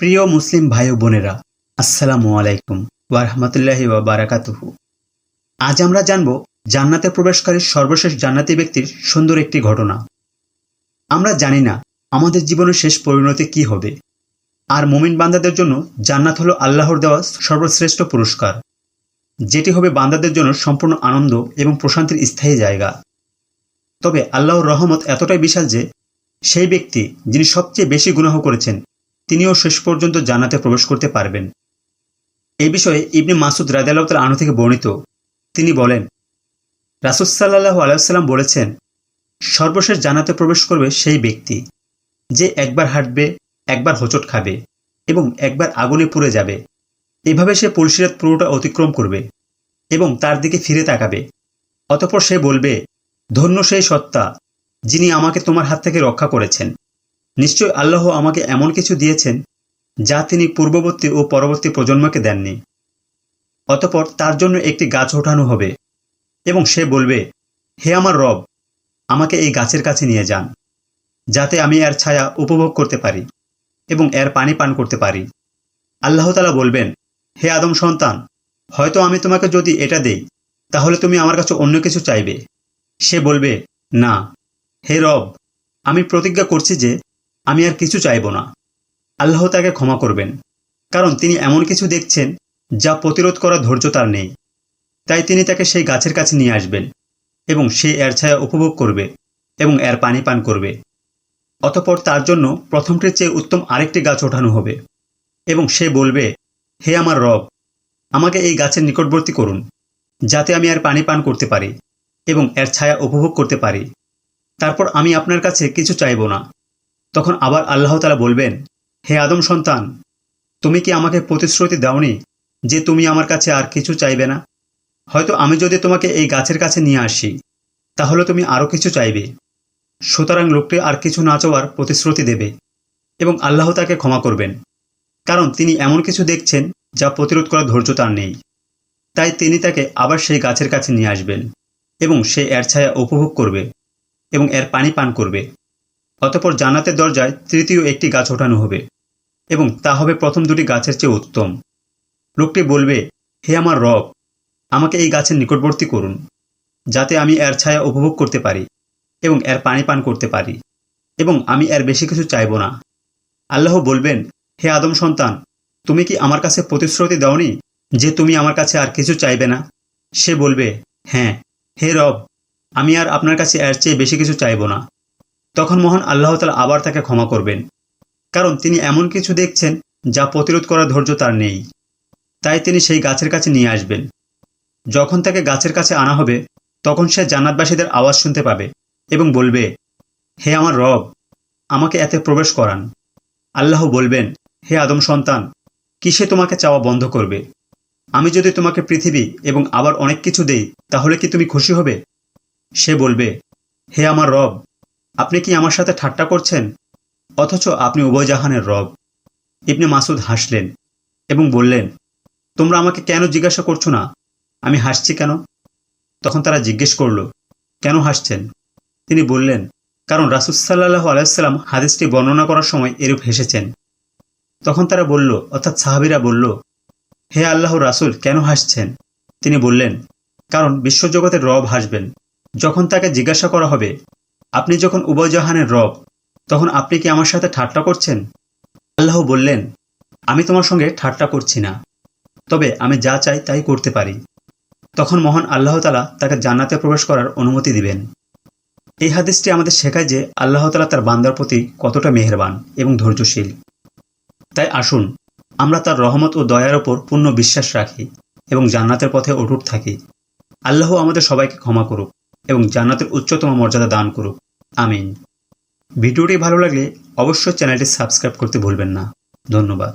প্রিয় মুসলিম ভাই বোনেরা, আসসালামু আলাইকুম ওয়ারহমতুল্লাহি বারাকাতুহু। আজ আমরা জানব জান্নাতে প্রবেশকারী সর্বশেষ জান্নাতি ব্যক্তির সুন্দর একটি ঘটনা। আমরা জানি না আমাদের জীবনের শেষ পরিণতি কি হবে। আর মুমিন বান্দাদের জন্য জান্নাত হলো আল্লাহর দেওয়া সর্বশ্রেষ্ঠ পুরস্কার, যেটি হবে বান্দাদের জন্য সম্পূর্ণ আনন্দ এবং প্রশান্তির স্থায়ী জায়গা। তবে আল্লাহর রহমত এতটাই বিশাল যে সেই ব্যক্তি যিনি সবচেয়ে বেশি গুনাহ করেছেন তিনিও শেষ পর্যন্ত জান্নাতে প্রবেশ করতে পারবেন। এই বিষয়ে ইবনে মাসুদ রাদিয়াল্লাহু তাআলা আনহু থেকে বর্ণিত। তিনি বলেন রাসূলুল্লাহ আলাইসাল্লাম বলেছেন, সর্বশেষ জানাতে প্রবেশ করবে সেই ব্যক্তি যে একবার হাঁটবে, একবার হোঁচট খাবে এবং একবার আগুনে পুড়ে যাবে। এভাবে সে পুলসিরাত পুরোটা অতিক্রম করবে এবং তার দিকে ফিরে তাকাবে। অতপর সে বলবে, ধন্য সেই সত্তা যিনি আমাকে তোমার হাত থেকে রক্ষা করেছেন। নিশ্চয় আল্লাহ আমাকে এমন কিছু দিয়েছেন যা তিনি পূর্ববর্তী ও পরবর্তী প্রজন্মকে দেননি। অতপর তার জন্য একটি গাছ ওঠানো হবে এবং সে বলবে, হে আমার রব, আমাকে এই গাছের কাছে নিয়ে যান, যাতে আমি এর ছায়া উপভোগ করতে পারি এবং এর পানি পান করতে পারি। আল্লাহ তালা বলবেন, হে আদম সন্তান, হয়তো আমি তোমাকে যদি এটা দেই, তাহলে তুমি আমার কাছে অন্য কিছু চাইবে। সে বলবে, না, হে রব, আমি প্রতিজ্ঞা করছি যে আমি আর কিছু চাইব না। আল্লাহ তাকে ক্ষমা করবেন। কারণ তিনি এমন কিছু দেখছেন, যা প্রতিরোধ করার ধৈর্য তার নেই। তাই তিনি তাকে সেই গাছের কাছে নিয়ে আসবেন এবং সে এর ছায়া উপভোগ করবে এবং এর পানি পান করবে। অতপর তার জন্য প্রথমটির চেয়ে উত্তম আরেকটি গাছ ওঠানো হবে এবং সে বলবে, হে আমার রব, আমাকে এই গাছের নিকটবর্তী করুন, যাতে আমি আর পানি পান করতে পারি এবং এর ছায়া উপভোগ করতে পারি। তারপর আমি আপনার কাছে কিছু চাইব না। তখন আবার আল্লাহ তালা বলবেন, হে আদম সন্তান, তুমি কি আমাকে প্রতিশ্রুতি দাওনি যে তুমি আমার কাছে আর কিছু চাইবে না? হয়তো আমি যদি তোমাকে এই গাছের কাছে নিয়ে আসি, তাহলে তুমি আরও কিছু চাইবে। সুতরাং লোকটি আর কিছু না চাওয়ার প্রতিশ্রুতি দেবে এবং আল্লাহ তাকে ক্ষমা করবেন। কারণ তিনি এমন কিছু দেখছেন যা প্রতিরোধ করার ধৈর্য তার নেই। তাই তিনি তাকে আবার সেই গাছের কাছে নিয়ে আসবেন এবং সে এর ছায়া উপভোগ করবে এবং এর পানি পান করবে। অতপর জান্নাতের দরজায় তৃতীয় একটি গাছ ওঠানো হবে এবং তা হবে প্রথম দুটি গাছের চেয়ে উত্তম। লোকটি বলবে, হে আমার রব, আমাকে এই গাছের নিকটবর্তী করুন, যাতে আমি এর ছায়া উপভোগ করতে পারি এবং এর পানি পান করতে পারি এবং আমি এর বেশি কিছু চাইব না। আল্লাহ বলবেন, হে আদম সন্তান, তুমি কি আমার কাছে প্রতিশ্রুতি দাওনি যে তুমি আমার কাছে আর কিছু চাইবে না? সে বলবে হ্যাঁ হে রব, আমি আর আপনার কাছে এর চেয়ে বেশি কিছু চাইব না। তখন মহান আল্লাহ তালা আবার তাকে ক্ষমা করবেন। কারণ তিনি এমন কিছু দেখছেন যা প্রতিরোধ করার ধৈর্য তার নেই। তাই তিনি সেই গাছের কাছে নিয়ে আসবেন। যখন তাকে গাছের কাছে আনা হবে, তখন সে জান্নাতবাসীদের আওয়াজ শুনতে পাবে এবং বলবে, হে আমার রব, আমাকে এতে প্রবেশ করান। আল্লাহ বলবেন, হে আদম সন্তান, কিসে তোমাকে চাওয়া বন্ধ করবে? আমি যদি তোমাকে পৃথিবী এবং আবার অনেক কিছু দেই, তাহলে কি তুমি খুশি হবে? সে বলবে, হে আমার রব আপনি কি আমার সাথে ঠাট্টা করছেন? অথচ আপনি উভয় জাহানের রব। ইবনে মাসুদ হাসলেন এবং বললেন, তোমরা আমাকে কেন জিজ্ঞাসা করছ না? আমি হাসছি কেন? তখন তারা জিজ্ঞেস করল, কেন হাসছেন? তিনি বললেন, কারণ রাসুসাল্লাহ আলাইসাল্লাম হাদিসটি বর্ণনা করার সময় এরূপ হেসেছেন। তখন তারা বলল, অর্থাৎ সাহাবিরা বলল, হে আল্লাহ রাসুল, কেন হাসছেন? তিনি বললেন, কারণ বিশ্বজগতের রব হাসবেন। যখন তাকে জিজ্ঞাসা করা হবে আপনি যখন উভয় জাহানের রব, তখন আপনি কি আমার সাথে ঠাট্টা করছেন? আল্লাহ বললেন, আমি তোমার সঙ্গে ঠাট্টা করছি না, তবে আমি যা চাই তাই করতে পারি। তখন মহান আল্লাহ তালা তাকে জান্নাতে প্রবেশ করার অনুমতি দিবেন। এই হাদিসটি আমাদের শেখায় যে আল্লাহ তালা তার বান্দার প্রতি কতটা মেহেরবান এবং ধৈর্যশীল। তাই আসুন, আমরা তার রহমত ও দয়ার ওপর পূর্ণ বিশ্বাস রাখি এবং জান্নাতের পথে অটুট থাকি। আল্লাহ আমাদের সবাইকে ক্ষমা করুক এবং জান্নাতের উচ্চতম মর্যাদা দান করুক। আমিন। ভিডিওটি ভালো লাগলে অবশ্যই চ্যানেলটি সাবস্ক্রাইব করতে ভুলবেন না। ধন্যবাদ।